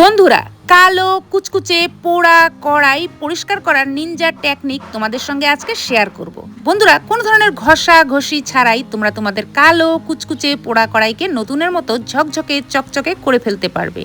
বন্ধুরা, কালো, কুচকুচে, পোড়া কড়াই পরিষ্কার করার নিনজা টেকনিক তোমাদের সঙ্গে আজকে শেয়ার করব। বন্ধুরা, কোন ধরনের ঘষা, ঘষি ছাড়াই তোমরা তোমাদের কালো, কুচকুচে, পোড়া কড়াইকে নতুনের মতো ঝকঝকে, চকচকে করে ফেলতে পারবে।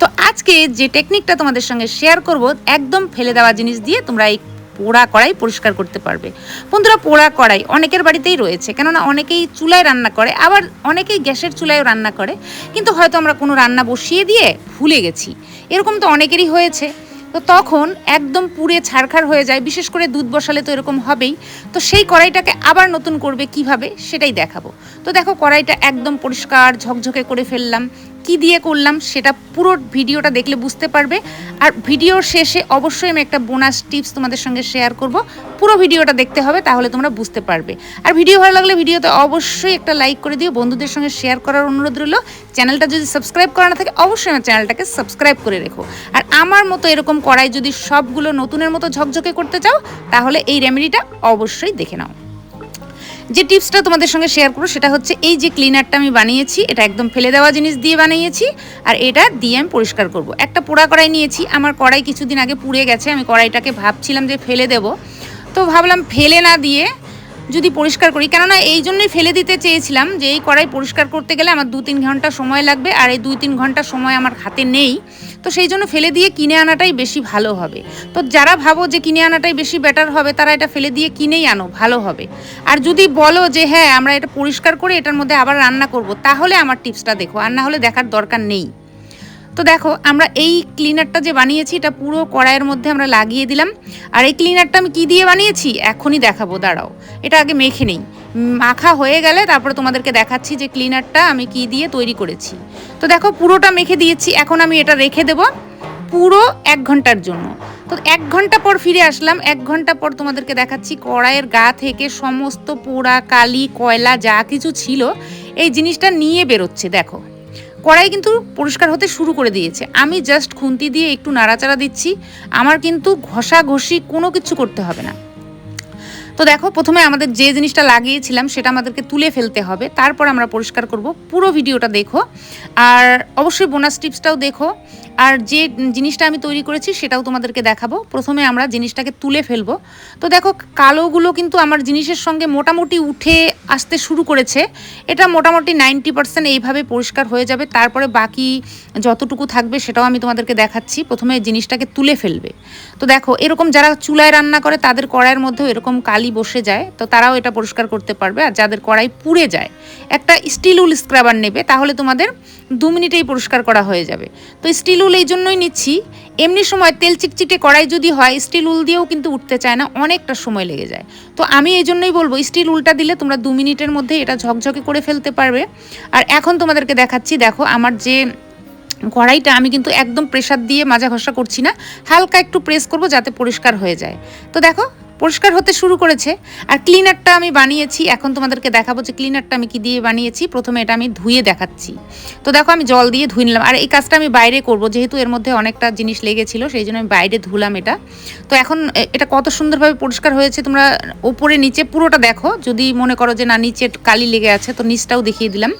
তো আজকে যে টেকনিকটা তোমাদের সঙ্গে শেয়ার করব, একদম ফেলে দেওয়া জিনিস দিয়ে তোমরা এই পোড়া কড়াই পরিষ্কার করতে পারবে। বন্ধুরা, পোড়া কড়াই অনেকের বাড়িতেই রয়েছে, কেননা অনেকেই চুলায় রান্না করে, আবার অনেকেই গ্যাসের চুলায়ও রান্না করে। কিন্তু হয়তো আমরা কোনো রান্না বসিয়ে দিয়ে ভুলে গেছি। এরকম তো অনেকেরই হয়েছে। তো তখন একদম পুড়ে ছাড়খাড় হয়ে যায়, বিশেষ করে দুধ বসালে তো এরকম হবেই। তো সেই কড়াইটাকে আবার নতুন করবে কীভাবে, সেটাই দেখাবো। তো দেখো, কড়াইটা একদম পরিষ্কার, ঝকঝকে করে ফেললাম। কি দিয়ে করলাম সেটা পুরো ভিডিওটা দেখলে বুঝতে পারবে। আর ভিডিওর শেষে অবশ্যই আমি একটা বোনাস টিপস তোমাদের সঙ্গে শেয়ার করব। পুরো ভিডিওটা দেখতে হবে তাহলে তোমরা বুঝতে পারবে। আর ভিডিও ভালো লাগলে ভিডিওতে অবশ্যই একটা লাইক করে দিও। বন্ধুদের সঙ্গে শেয়ার করার অনুরোধ রইল। চ্যানেলটা যদি সাবস্ক্রাইব করা না থাকে, অবশ্যই আমার চ্যানেলটাকে সাবস্ক্রাইব করে রেখো। আর আমার মতো এরকম কড়াই যদি সবগুলো নতুনের মতো ঝকঝকে করতে চাও, তাহলে এই রেমেডিটা অবশ্যই দেখে নাও। যে টিপসটা তোমাদের সঙ্গে শেয়ার করব সেটা হচ্ছে এই যে ক্লিনারটা আমি বানিয়েছি, এটা একদম ফেলে দেওয়া জিনিস দিয়ে বানিয়েছি, আর এটা দিয়ে আমি পরিষ্কার করব। একটা পোড়া কড়াই নিয়েছি, আমার কড়াই কিছুদিন আগে পুড়ে গেছে, আমি কড়াইটাকে ভাবছিলাম যে ফেলে দেব। তো ভাবলাম ফেলে না দিয়ে যদি পরিষ্কার করি। কেননা এই জন্যই ফেলে দিতে চেয়েছিলাম যে এই কড়াই পরিষ্কার করতে গেলে আমার দু তিন ঘণ্টা সময় লাগবে আর এই দুই তিন ঘণ্টা সময় আমার হাতে নেই। তো সেই জন্য ফেলে দিয়ে কিনে আনাটাই বেশি ভালো হবে। তো যারা ভাবো যে কিনে আনাটাই বেশি বেটার হবে, তারা এটা ফেলে দিয়ে কিনেই আনো, ভালো হবে। আর যদি বলো যে হ্যাঁ আমরা এটা পরিষ্কার করে এটার মধ্যে আবার রান্না করব, তাহলে আমার টিপসটা দেখো। আর না হলে দেখার দরকার নেই। তো দেখো, আমরা এই ক্লিনারটা যে বানিয়েছি, এটা পুরো কড়াইয়ের মধ্যে আমরা লাগিয়ে দিলাম। আর এই ক্লিনারটা আমি কী দিয়ে বানিয়েছি? এখনই দেখাবো, দাঁড়াও। এটা আগে মেখে নেই। মাখা হয়ে গেলে তারপরে তোমাদেরকে দেখাচ্ছি যে ক্লিনারটা আমি কি দিয়ে তৈরি করেছি। তো দেখো, পুরোটা মেখে দিয়েছি। এখন আমি এটা রেখে দেব পুরো এক ঘণ্টার জন্য। তো এক ঘণ্টা পর ফিরে আসলাম। এক ঘণ্টা পর তোমাদেরকে দেখাচ্ছি, কড়াইয়ের গা থেকে সমস্ত পোড়া, কালি, কয়লা যা কিছু ছিল, এই জিনিসটা নিয়ে বেরোচ্ছে, দেখো। কড়াই কিন্তু পরিষ্কার হতে শুরু করে দিয়েছে। আমি জাস্ট খুন্তি দিয়ে একটু নাড়াচাড়া দিচ্ছি। আমার কিন্তু ঘষা ঘষি কোনো কিছু করতে হবে না। তো দেখো, প্রথমে আমাদের যে জিনিসটা লাগিয়েছিলাম সেটা আমাদেরকে তুলে ফেলতে হবে। তারপর আমরা পরিষ্কার করব। পুরো ভিডিওটা দেখো। আর অবশ্যই বোনাস টিপসটাও দেখো। আর যে জিনিসটা আমি তৈরি করেছি সেটাও তোমাদেরকে দেখাবো। প্রথমে আমরা জিনিসটাকে তুলে ফেলব। তো দেখো, কালোগুলো কিন্তু আমার জিনিসের সঙ্গে মোটামুটি উঠে আসতে শুরু করেছে। এটা মোটামুটি নাইনটি পার্সেন্ট এইভাবে পরিষ্কার হয়ে যাবে। তারপরে বাকি যতটুকু থাকবে সেটাও আমি তোমাদেরকে দেখাচ্ছি। প্রথমে জিনিসটাকে তুলে ফেলবে। তো দেখো, এরকম যারা চুলায় রান্না করে তাদের কড়াইয়ের মধ্যেও এরকম কালি বসে যায়। তো তারাও এটা পরিষ্কার করতে পারবে। আর যাদের কড়াই পুড়ে যায়, একটা স্টিল উল স্ক্রাবার নেবে, তাহলে তোমাদের দু মিনিটেই পরিষ্কার করা হয়ে যাবে। তো স্টিল উল এই জন্যই নিচ্ছি। এমনি সময় তেল চিকচিটে কড়াই যদি হয়, স্টিল উল দিয়েও কিন্তু উঠতে চায় না, অনেকটা সময় লেগে যায়। তো আমি এই জন্যই বলব, স্টিল উলটা দিলে তোমরা দু মিনিটের মধ্যে এটা ঝকঝকে করে ফেলতে পারবে। আর এখন তোমাদেরকে দেখাচ্ছি, দেখো আমার যে কড়াইটা, আমি কিন্তু একদম প্রেশার দিয়ে মাজা ঘষা করছি না, হালকা একটু প্রেস করব যাতে পরিষ্কার হয়ে যায়। তো দেখো পরিষ্কার হতে শুরু করেছে। আর ক্লিনারটা আমি বানিয়েছি। এখন তোমাদেরকে দেখাবো যে ক্লিনারটা আমি কি দিয়ে বানিয়েছি। প্রথমে এটা আমি ধুয়ে দেখাচ্ছি। তো দেখো, আমি জল দিয়ে ধুয়ে নিলাম। আর এই কাজটা আমি বাইরে করব, যেহেতু এর মধ্যে অনেকটা জিনিস লেগেছিল, সেই জন্য আমি বাইরে ধুলাম এটা। তো এখন এটা কত সুন্দরভাবে পরিষ্কার হয়েছে তোমরা ওপরে, নিচে পুরোটা দেখো। যদি মনে করো যে না, নিচে কালি লেগে আছে, তো নিচটাও দেখিয়ে দিলাম।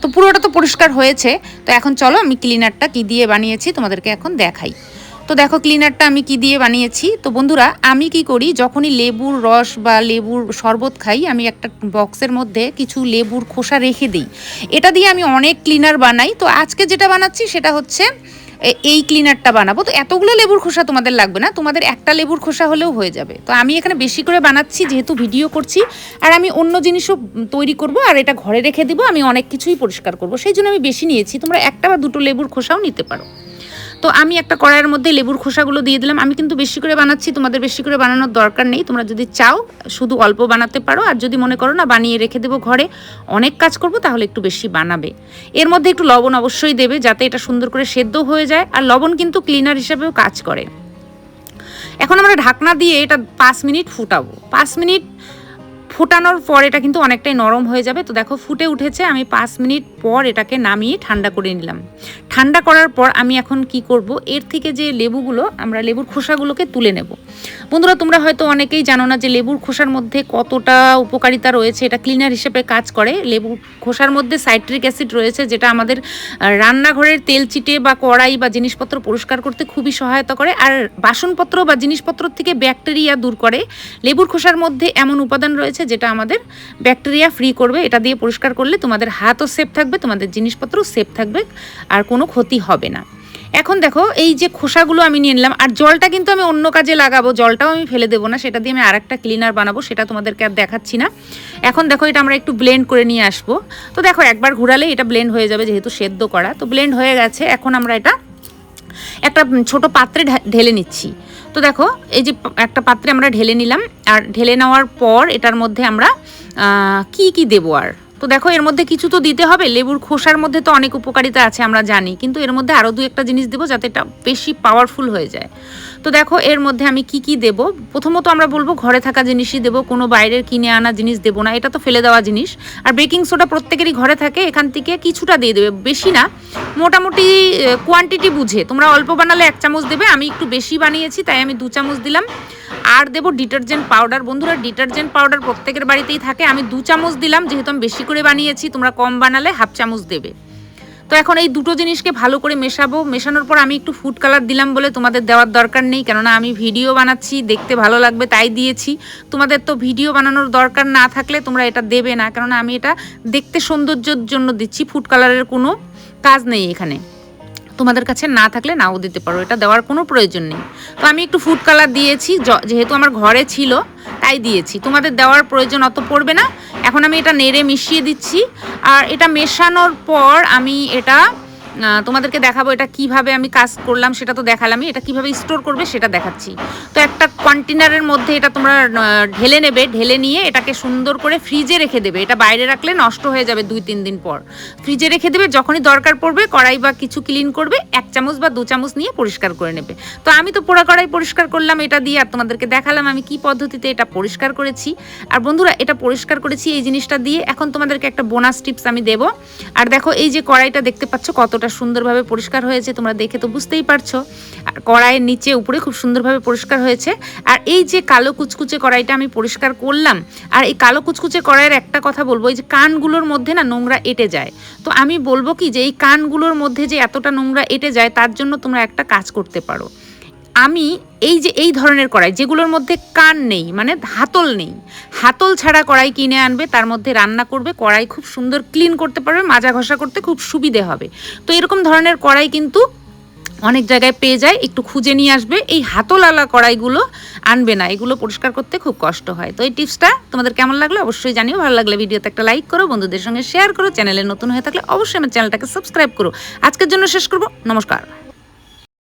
তো পুরোটা তো পরিষ্কার হয়েছে। তো এখন চলো, আমি ক্লিনারটা কি দিয়ে বানিয়েছি তোমাদেরকে এখন দেখাই। তো দেখো ক্লিনারটা আমি কি দিয়ে বানিয়েছি? তো বন্ধুরা, আমি কি করি, যখনই লেবুর রস বা লেবুর শরবত খাই, আমি একটা বক্সের মধ্যে কিছু লেবুর খোসা রেখে দিই। এটা দিয়ে আমি অনেক ক্লিনার বানাই। তো আজকে যেটা বানাচ্ছি, সেটা হচ্ছে এই ক্লিনারটা বানাবো। তো এতগুলো লেবুর খোসা তোমাদের লাগবে না, তোমাদের একটা লেবুর খোসা হলেও হয়ে যাবে। তো আমি এখানে বেশি করে বানাচ্ছি, যেহেতু ভিডিও করছি, আর আমি অন্য জিনিসও তৈরি করব, আর এটা ঘরে রেখে দিব, আমি অনেক কিছুই পরিষ্কার করব। সেই জন্য আমি বেশি নিয়েছি। তোমরা একটা বা দুটো লেবুর খোসাও নিতে পারো। তো আমি একটা কড়াইয়ের মধ্যে লেবুর খোসাগুলো দিয়ে দিলাম। আমি কিন্তু বেশি করে বানাচ্ছি, তোমাদের বেশি করে বানানোর দরকার নেই। তোমরা যদি চাও শুধু অল্প বানাতে পারো, আর যদি মনে করো না বানিয়ে রেখে দেবো ঘরে, অনেক কাজ করব, তাহলে একটু বেশি বানাবে। এর মধ্যে একটু লবণ অবশ্যই দেবে, যাতে এটা সুন্দর করে সেদ্ধ হয়ে যায়, আর লবণ কিন্তু ক্লিনার হিসাবেও কাজ করে। এখন আমরা ঢাকনা দিয়ে এটা পাঁচ মিনিট ফুটাবো। পাঁচ মিনিট ফোটানোর পর এটা কিন্তু অনেকটাই নরম হয়ে যাবে। তো দেখো ফুটে উঠেছে, আমি পাঁচ মিনিট পর এটাকে নামিয়ে ঠান্ডা করে নিলাম। ঠান্ডা করার পর আমি এখন কি করব? এর থেকে যে লেবুগুলো, আমরা লেবুর খোসাগুলোকে তুলে নেব। বন্ধুরা, তোমরা হয়তো অনেকেই জানো না যে লেবুর খোসার মধ্যে কতটা উপকারিতা রয়েছে। এটা ক্লিনার হিসেবে কাজ করে। লেবুর খোসার মধ্যে সাইট্রিক অ্যাসিড রয়েছে, যেটা আমাদের রান্নাঘরের তেল চিটে বা কড়াই বা জিনিসপত্র পরিষ্কার করতে খুবই সহায়তা করে। আর বাসনপত্র বা জিনিসপত্র থেকে ব্যাকটেরিয়া দূর করে। লেবুর খোসার মধ্যে এমন উপাদান রয়েছে যেটা আমাদের ব্যাকটেরিয়া ফ্রি করবে, এটা দিয়ে পরিষ্কার করলে তোমাদের হাতও সেফ থাকবে, তোমাদের জিনিসপত্রও সেফ থাকবে, আর কোনো ক্ষতি হবে না। এখন দেখো, এই যে খোসাগুলো আমি নিয়ে নিলাম, আর জলটা কিন্তু আমি অন্য কাজে লাগাবো, জলটাও আমি ফেলে দেবো না, সেটা দিয়ে আমি আরেকটা ক্লিনার বানাবো, সেটা তোমাদেরকে আর দেখাচ্ছি না। এখন দেখো, এটা আমরা একটু ব্লেন্ড করে নিয়ে আসব। তো দেখো, একবার ঘুরালে এটা ব্লেন্ড হয়ে যাবে, যেহেতু সেদ্ধ করা। তো ব্লেন্ড হয়ে গেছে, এখন আমরা এটা একটা ছোট পাত্রে ঢেলে নিচ্ছি। তো দেখো, এই যে একটা পাত্রে আমরা ঢেলে নিলাম, আর ঢেলে নেওয়ার পর এটার মধ্যে আমরা কি কি দেবো আর? তো দেখো, এর মধ্যে কিছু তো দিতে হবে। লেবুর খোসার মধ্যে তো অনেক উপকারিতা আছে, আমরা জানি। কিন্তু এর মধ্যে আরও দু একটা জিনিস দেবো যাতে এটা বেশি পাওয়ারফুল হয়ে যায়। তো দেখো, এর মধ্যে আমি কি কি দেব? প্রথমত আমরা বলব, ঘরে থাকা জিনিসই দেবো, কোনো বাইরের কিনে আনা জিনিস দেবো না। এটা তো ফেলে দেওয়া জিনিস। আর বেকিং সোডা প্রত্যেকেরই ঘরে থাকে, এখান থেকে কিছুটা দিয়ে দেবে। বেশি না, মোটামুটি কোয়ান্টিটি বুঝে। তোমরা অল্প বানালে এক চামচ দেবে, আমি একটু বেশি বানিয়েছি, তাই আমি দু চামচ দিলাম। আর দেবো ডিটারজেন্ট পাউডার। বন্ধুরা, ডিটারজেন্ট পাউডার প্রত্যেকের বাড়িতেই থাকে। আমি দু চামচ দিলাম, যেহেতু আমি বেশি করে বানিয়েছি, তোমরা কম বানালে হাফ চামচ দেবে। তো এখন এই দুটো জিনিসকে ভালো করে মেশাবো। মেশানোর পর আমি একটু ফুড কালার দিলাম বলে তোমাদের দেওয়ার দরকার নেই, কেননা আমি ভিডিও বানাচ্ছি, দেখতে ভালো লাগবে তাই দিয়েছি। তোমাদের তো ভিডিও বানানোর দরকার না থাকলে তোমরা এটা দেবে না, কেননা আমি এটা দেখতে সৌন্দর্যের জন্য দিচ্ছি ফুড কালারের কোনো কাজ নেই এখানে। তোমাদের কাছে না থাকলে নাও দিতে পারো, এটা দেওয়ার কোনো প্রয়োজন নেই। তো আমি একটু ফুড কালার দিয়েছি যেহেতু আমার ঘরে ছিল, তাই দিয়েছি। তোমাদের দেওয়ার প্রয়োজন অত পড়বে না। এখন আমি এটা নেড়ে মিশিয়ে দিচ্ছি। আর এটা মেশানোর পর আমি এটা তোমাদেরকে দেখাবো এটা কীভাবে আমি কাজ করলাম, সেটা তো দেখালামই। এটা কীভাবে স্টোর করবে সেটা দেখাচ্ছি। তো একটা কন্টেনারের মধ্যে এটা তোমরা ঢেলে নেবে, ঢেলে নিয়ে এটাকে সুন্দর করে ফ্রিজে রেখে দেবে। এটা বাইরে রাখলে নষ্ট হয়ে যাবে দুই তিন দিন পর। ফ্রিজে রেখে দেবে, যখনই দরকার পড়বে, কড়াই বা কিছু ক্লিন করবে, এক চামচ বা দু চামচ নিয়ে পরিষ্কার করে নেবে। তো আমি তো পোড়া কড়াই পরিষ্কার করলাম এটা দিয়ে, আর তোমাদেরকে দেখালাম আমি কি পদ্ধতিতে এটা পরিষ্কার করেছি। আর বন্ধুরা, এটা পরিষ্কার করেছি এই জিনিসটা দিয়ে। এখন তোমাদেরকে একটা বোনাস টিপস আমি দেবো। আর দেখো, এই যে কড়াইটা দেখতে পাচ্ছ কতটা সুন্দরভাবে পরিষ্কার হয়েছে তোমরা দেখে তো বুঝতেই পারছ। আর কড়াইয়ের নিচে উপরে খুব সুন্দরভাবে পরিষ্কার হয়েছে। আর এই যে কালো কুচকুচে কড়াইটা আমি পরিষ্কার করলাম, আর এই কালো কুচকুচে কড়াইয়ের একটা কথা বলব, এই যে কানগুলোর মধ্যে না নোংরা এটে যায়। তো আমি বলব কি যে এই কানগুলোর মধ্যে যে এতটা নোংরা এটে যায়, তার জন্য তোমরা একটা কাজ করতে পারো। আমি এই যে, এই ধরনের কড়াই, যেগুলোর মধ্যে কান নেই মানে হাতল নেই। হাতল ছাড়া কড়াই কিনে আনবে, তার মধ্যে রান্না করবে, কড়াই খুব সুন্দর ক্লিন করতে পারবে, মাজা ঘষা করতে খুব সুবিধে হবে। তো এরকম ধরনের কড়াই কিন্তু অনেক জায়গায় পেয়ে যায়, একটু খুঁজে নিয়ে আসবে। এই হাতলালা কড়াইগুলো আনবে না, এগুলো পরিষ্কার করতে খুব কষ্ট হয়। তো এই টিপসটা তোমাদের কেমন লাগল অবশ্যই জানিও। ভালো লাগলে ভিডিওতে একটা লাইক করো, বন্ধুদের সঙ্গে শেয়ার করো। চ্যানেলে নতুন হয়ে থাকলে অবশ্যই আমার চ্যানেলটাকে সাবস্ক্রাইব করো। আজকের জন্য শেষ করব। নমস্কার।